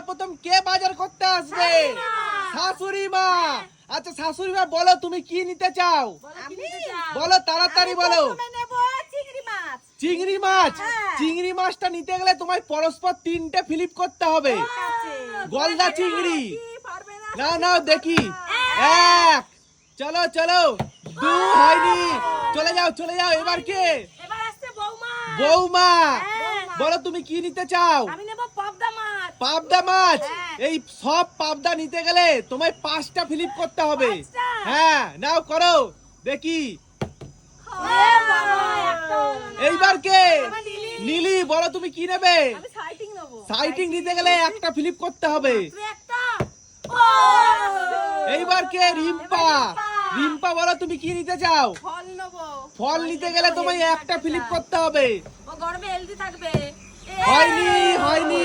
সবার প্রথম কে বাজার করতে আসবে? শাশুড়ি মা আচ্ছা শাশুড়ি মা বলো তুমি কি নিতে চাও? বলো তাড়াতাড়ি বলো। চিংড়ি মাছ। চিংড়ি হ্যাঁ। চিংড়ি মাছটা নিতে গেলে তোমায় পরস্পর তিনটে ফিলিপ করতে হবে। গলদা চিংড়ি। না না দেখি। এক। চলো চলো। দু হয়নি। চলে যাও চলে যাও। এবার কে? বৌমা। বৌমা। হ্যাঁ। বলো তুমি কি নিতে চাও আমি নেব পাবদা মাছ পাবদা মাছ? হ্যাঁ। এই সব পাবদা নিতে গেলে তোমায় পাঁচটা ফিলিপ করতে হবে। হ্যাঁ নাও করো। দেখি। না। এইবার কে? নীলি। বলো তুমি কি নেবে? সাইটিং নিতে গেলে একটা ফিলিপ করতে হবে। এইবার কে? রিম্পা। রিম্পা। বলো তুমি কি নিতে চাও? ফল নিতে গেলে তোমায় একটা ফিলিপ করতে হবে। ও গরমে হেলদি থাকবে। এ, হয়নি। হয়নি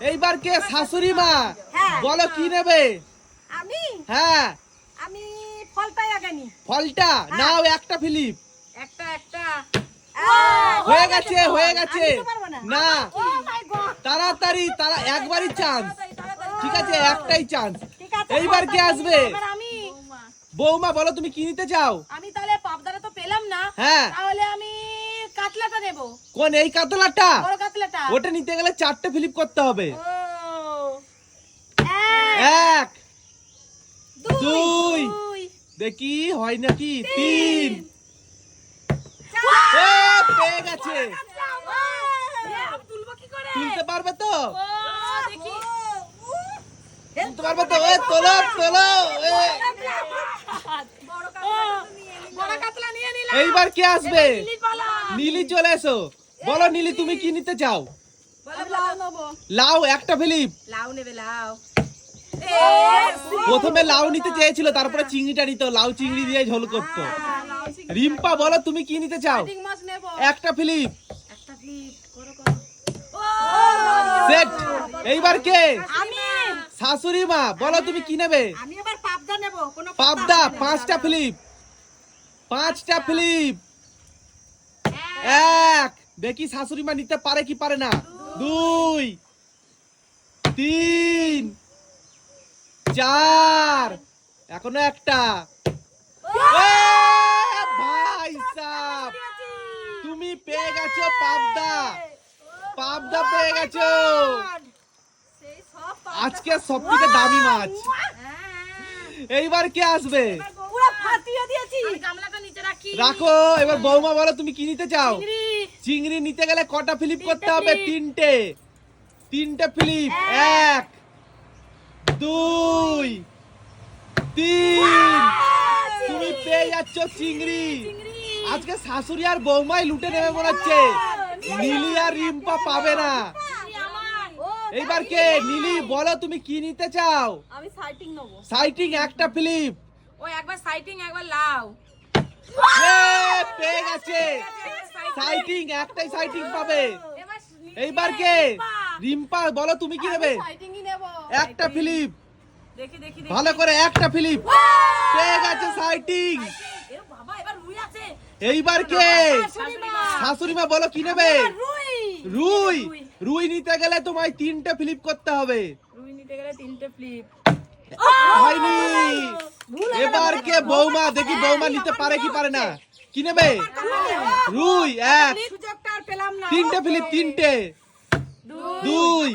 এইবার কে? শাশুড়ি মা। হ্যাঁ। বলো কি নেবে? আমি? হ্যাঁ। আমি ফলটাই আগে নি। ফলটা? নাও একটা ফিলিপ। একটা একটা। হয়ে গেছে হয়ে গেছে। না। না। Oh my god. তাড়াতাড়ি তারা একবারই চান্স ঠিক আছে একটাই চান্স ঠিক এইবার কে আসবে? বৌমা। বলো তুমি কি নিতে চাও? আমি তাহলে পাবদাটা তো পেলাম না। হ্যাঁ। তাহলে আমি কাতলাটা নেব। কোন এই কাতলাটা? বড় কাতলাটা ওটা নিতে গেলে চারটে ফিলিপ করতে হবে। এক। দুই। দেখি হয় নাকি? তিন। পেয়ে গেছে। তুলতে পারবে তো? তুলতে পারবে তো? এ তোলো তোলো এইবার কে আসবে? নীলি চলে এসো। বলো নীলি তুমি কি নিতে চাও? লাউ একটা ফিলিপ। লাউ নেবে লাউ। প্রথমে লাউ নিতে চেয়েছিল তারপরে চিংড়িটা নিত লাউ চিংড়ি দিয়ে ঝোল করতো। রিম্পা বলো তুমি কি নিতে চাও? চিংড়ি মাছ নেব। একটা ফিলিপ। একটা ক্লিপ করো করো। সেট এইবার কে? শাশুড়ি মা বলো তুমি কি নেবে? আমি এবার পাবদা নেব কোনো পাবদা পাঁচটা ফিলিপ। পাঁচটা ফিলিপ। এক। দেখি শাশুড়ি মা নিতে পারে কি পারে না? দুই তিন চার এখনও একটা। ভাই সাব তুমি পেয়ে গেছো পাবদা। পাবদা পেয়ে গেছো। আজকে সব থেকে দামি মাছ। এইবার কে আসবে? রাখো। এবার বৌমা বলো তুমি কি নিতে চাও? চিংড়ি নিতে গেলে কটা ফিলিপ করতে হবে? তিনটে। তিনটে ফিলিপ। এক। দুই তিন। তুমি পেয়ে যাচ্ছ চিংড়ি। আজকে শাশুড়ি আর বৌমাই লুটে নেবে মনে হচ্ছে। নীলি আর রিম্পা পাবে না। এইবার কে? নীলি বলো তুমি কি নিতে চাও? আমি সাইটিং নেব। সাইটিং একটা ফিলিপ। ও একবার সাইটিং একবার লাও পেয়ে গেছে। সাইটিং একটাই সাইটিং পাবে। এইবার কে? রিম্পা। বলো তুমি কি নেবে? একটা ফিলিপ দেখি দেখি দেখি। ভালো করে একটা ফিলিপ পেয়ে গেছে সাইটিং এ বাবা এবার রুই আছে। এইবার কে? শাশুড়ি মা। বলো কি নেবে? রুই। রুই। রুই। নিতে গেলে তোমায় তিনটে ফিলিপ করতে হবে। রুই নিতে গেলে তিনটে ফ্লিপ হয়নি। এবার কে বৌমা? দেখি বৌমা নিতে পারে কি পারে না। কি নেবে? রুই এক। তিনটে ফিলিপ তিনটে। দুই।